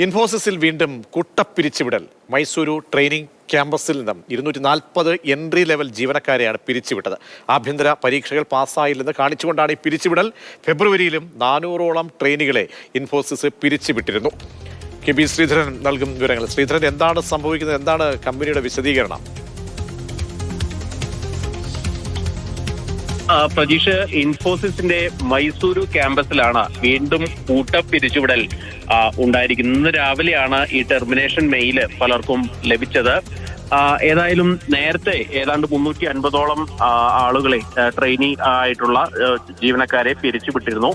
ഇൻഫോസിസിൽ വീണ്ടും കുട്ടപ്പിരിച്ചുവിടൽ. മൈസൂരു ട്രെയിനിങ് ക്യാമ്പസിൽ നിന്നും ഇരുന്നൂറ്റി നാൽപ്പത് എൻട്രി ലെവൽ ജീവനക്കാരെയാണ് പിരിച്ചുവിട്ടത്. ആഭ്യന്തര പരീക്ഷകൾ പാസ്സായില്ലെന്ന് കാണിച്ചുകൊണ്ടാണ് ഈ പിരിച്ചുവിടൽ. ഫെബ്രുവരിയിലും നാനൂറോളം ട്രെയിനുകളെ ഇൻഫോസിസ് പിരിച്ചുവിട്ടിരുന്നു. കെ ബി ശ്രീധരൻ നൽകും വിവരങ്ങൾ. ശ്രീധരൻ എന്താണ് സംഭവിക്കുന്നത്? എന്താണ് കമ്പനിയുടെ വിശദീകരണം? ആ, പ്രതീഷ് ഇൻഫോസിസിന്റെ മൈസൂരു ക്യാമ്പസിലാണ് വീണ്ടും കൂട്ട പിരിച്ചുവിടൽ ഉണ്ടായിരിക്കുന്നത്. ഇന്ന് രാവിലെയാണ് ഈ ടെർമിനേഷൻ മെയിൽ പലർക്കും ലഭിച്ചത്. ഏതായാലും നേരത്തെ ഏതാണ്ട് മുന്നൂറ്റി അൻപതോളം ആളുകളെ ട്രെയിനി ആയിട്ടുള്ള ജീവനക്കാരെ പിരിച്ചുവിട്ടിരുന്നു.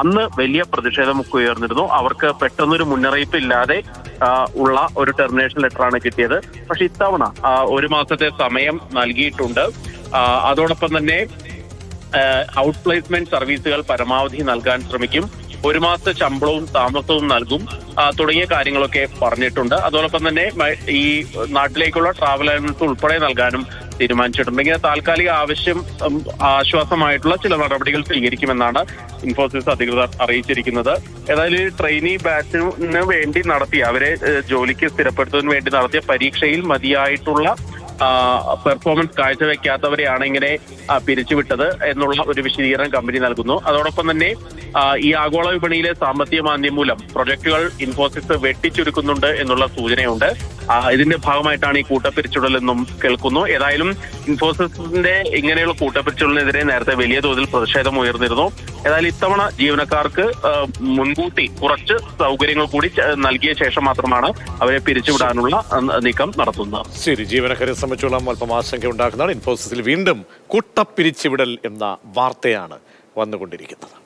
അന്ന് വലിയ പ്രതിഷേധമൊക്കെ ഉയർന്നിരുന്നു. അവർക്ക് പെട്ടെന്നൊരു മുന്നറിയിപ്പ് ഇല്ലാതെ ഉള്ള ഒരു ടെർമിനേഷൻ ലെറ്ററാണ് കിട്ടിയത്. പക്ഷെ ഇത്തവണ ഒരു മാസത്തെ സമയം നൽകിയിട്ടുണ്ട്. അതോടൊപ്പം തന്നെ ഔട്ട് പ്ലേസ്മെന്റ് സർവീസുകൾ പരമാവധി നൽകാൻ ശ്രമിക്കും. ഒരു മാസത്തെ ശമ്പളവും താമസവും നൽകും. തുടങ്ങിയ കാര്യങ്ങളൊക്കെ പറഞ്ഞിട്ടുണ്ട്. അതോടൊപ്പം തന്നെ ഈ നാട്ടിലേക്കുള്ള ട്രാവൽ അലവൻസ് ഉൾപ്പെടെ നൽകാനും തീരുമാനിച്ചിട്ടുണ്ട്. ഇങ്ങനെ താൽക്കാലിക ആവശ്യം ആശ്വാസമായിട്ടുള്ള ചില നടപടികൾ സ്വീകരിക്കുമെന്നാണ് ഇൻഫോസിസ് അധികൃതർ അറിയിച്ചിരിക്കുന്നത്. ഏതായാലും ഈ ട്രെയിനി ബാച്ചിന് വേണ്ടി നടത്തിയ അവരെ ജോലിക്ക് സ്ഥിരപ്പെടുത്തുന്നതിന് വേണ്ടി നടത്തിയ പരീക്ഷയിൽ മതിയായിട്ടുള്ള പെർഫോമൻസ് കാഴ്ചവെക്കാത്തവരെയാണ് ഇങ്ങനെ പിരിച്ചുവിട്ടത് എന്നുള്ള ഒരു വിശദീകരണം കമ്പനി നൽകുന്നു. അതോടൊപ്പം തന്നെ ഈ ആഗോള വിപണിയിലെ സാമ്പത്തിക മാന്ദ്യം മൂലം പ്രൊജക്ടുകൾ ഇൻഫോസിസ് വെട്ടിച്ചുരുക്കുന്നുണ്ട് എന്നുള്ള സൂചനയുണ്ട്. ഇതിന്റെ ഭാഗമായിട്ടാണ് ഈ കൂട്ടപ്പിരിച്ചുടലെന്നും കേൾക്കുന്നു. ഏതായാലും ഇൻഫോസിസിന്റെ ഇങ്ങനെയുള്ള കൂട്ടപ്പിരിച്ചുടലിനെതിരെ നേരത്തെ വലിയ തോതിൽ പ്രതിഷേധം ഉയർന്നിരുന്നു. ഏതായാലും ഇത്തവണ ജീവനക്കാർക്ക് മുൻകൂട്ടി കുറച്ച് സൗകര്യങ്ങൾ കൂടി നൽകിയ ശേഷം മാത്രമാണ് അവരെ പിരിച്ചുവിടാനുള്ള നീക്കം നടത്തുന്നത്. ശരി ജീവനക്കാരെ സംബന്ധിച്ചോളം അല്പം ആശങ്ക ഉണ്ടാക്കുന്നതാണ് ഇൻഫോസിസിൽ വീണ്ടും കൂട്ടപ്പിരിച്ചുവിടൽ എന്ന വാർത്തയാണ് വന്നുകൊണ്ടിരിക്കുന്നത്.